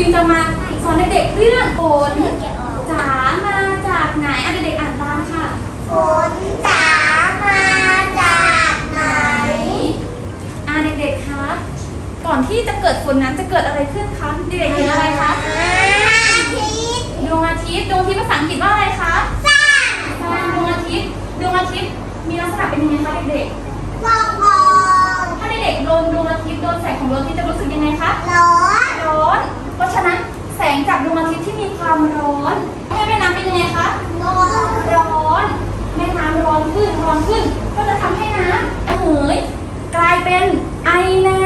นี้นะคะคุณครูปิมจะมาสอนเด็กๆเรื่องฝนจ๋ามาจากไหนอะเด็กๆอ่านตามค่ะฝนจ๋ามาจากไหนอ่าเด็กๆคะก่อนที่จะเกิดฝนนั้นจะเกิดอะไรขึ้นคะเด็กๆเห็นอะไรคะดวงอาทิตย์ดวงอาทิตย์ภาษาอังกฤษว่าอะไรคะซันดวงอาทิตย์ดวงอาทิตย์มีลักษณะเป็นยังไงคะเด็กๆถ้าเด็กๆโดนดวงอาทิตย์โดนแสงของดวงอาทิตย์จะรู้สึกยังไงคะร้อน เพราะฉะนั้นแสงจากดวงอาทิตย์ที่มีความร้อนให้แม่น้ำเป็นยังไงคะร้อน แม่น้ำร้อนขึ้นร้อนขึ้น ก็จะทำให้น้ำระเหยกลายเป็นไอน้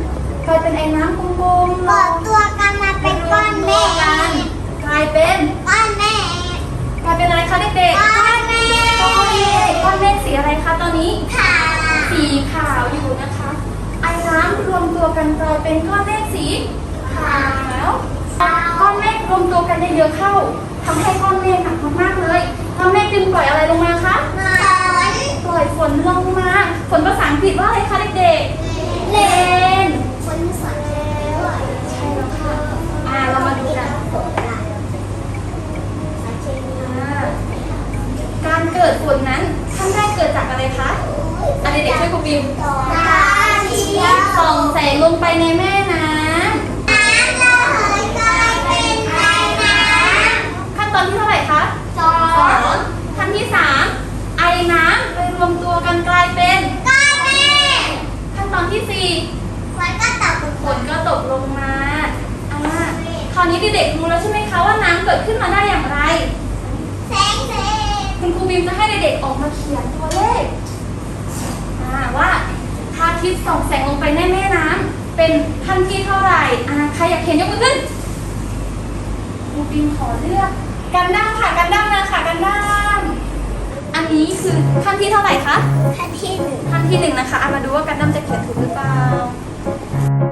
ำกลายเป็นไอน้ำกลมๆก่อตัวกันมาเป็นก้อนเมฆกันกลายเป็นก้อนเมฆกลายเป็นอะไรคะเด็กๆ ก้อนเมฆก้อนเมฆก้อนเมฆสีอะไรคะตอนนี้ขาวสีขาวอยู่นะคะ ไอน้ำรวมตัวกันกลายเป็นก้อนเมฆสีขาวก้อนเมฆ รวมตัวกันเยอะๆเข้าทำให้ก้อนเมฆหนักมากๆเลยก้อนเมฆจึงปล่อยอะไรลงมาคะฝนปล่อยฝนลงมา ฝนภาษาอังกฤษว่าอะไรคะเด็กๆ ก็ตกลงมาอ่าคราวนี้เด็กๆรู้แล้วใช่ไหมคะว่าน้ำเกิดขึ้นมาได้อย่างไร แสงแสงคุณครูบิมจะให้เด็กๆออกมาเขียนตัวเลขอ่าว่าพระอาทิตย์ส่องแสงลงไปในแม่น้ำเป็นขั้นที่เท่าไหร่อ่าใครอยากเห็นยกมือขึ้นครูปิมขอเลือกกันดั้มค่ะกันดั้มมาค่ะกันดั้มอันนี้คือขั้นที่เท่าไหร่คะขั้นที่หนึ่งขั้นที่หนึ่งนะคะเอามาดูว่ากันดั้มจะเขียนถูกหรือเปล่าอ่า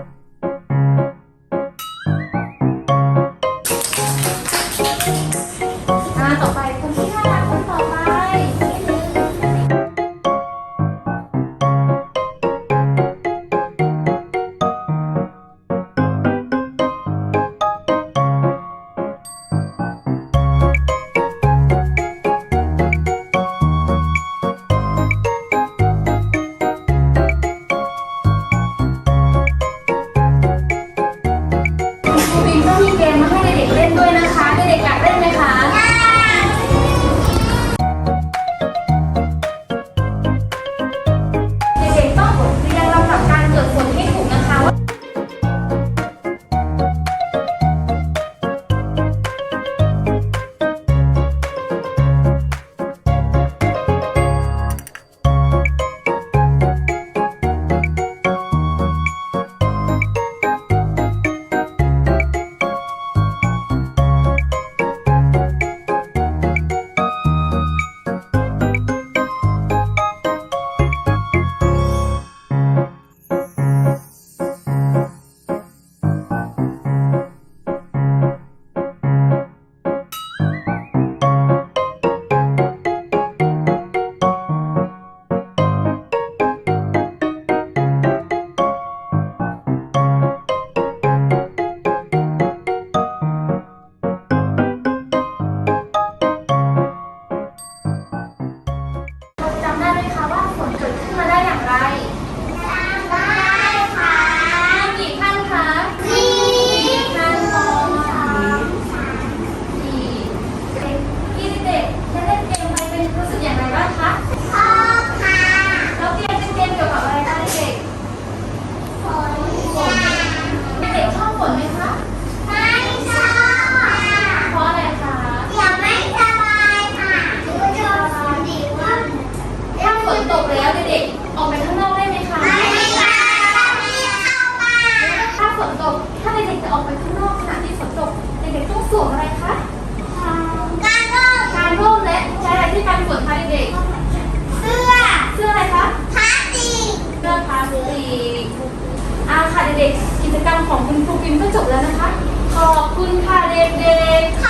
ด็กๆ กิจกรรมของคุณครูปิมก็จบแล้วนะคะ ขอบคุณค่ะเด็กๆ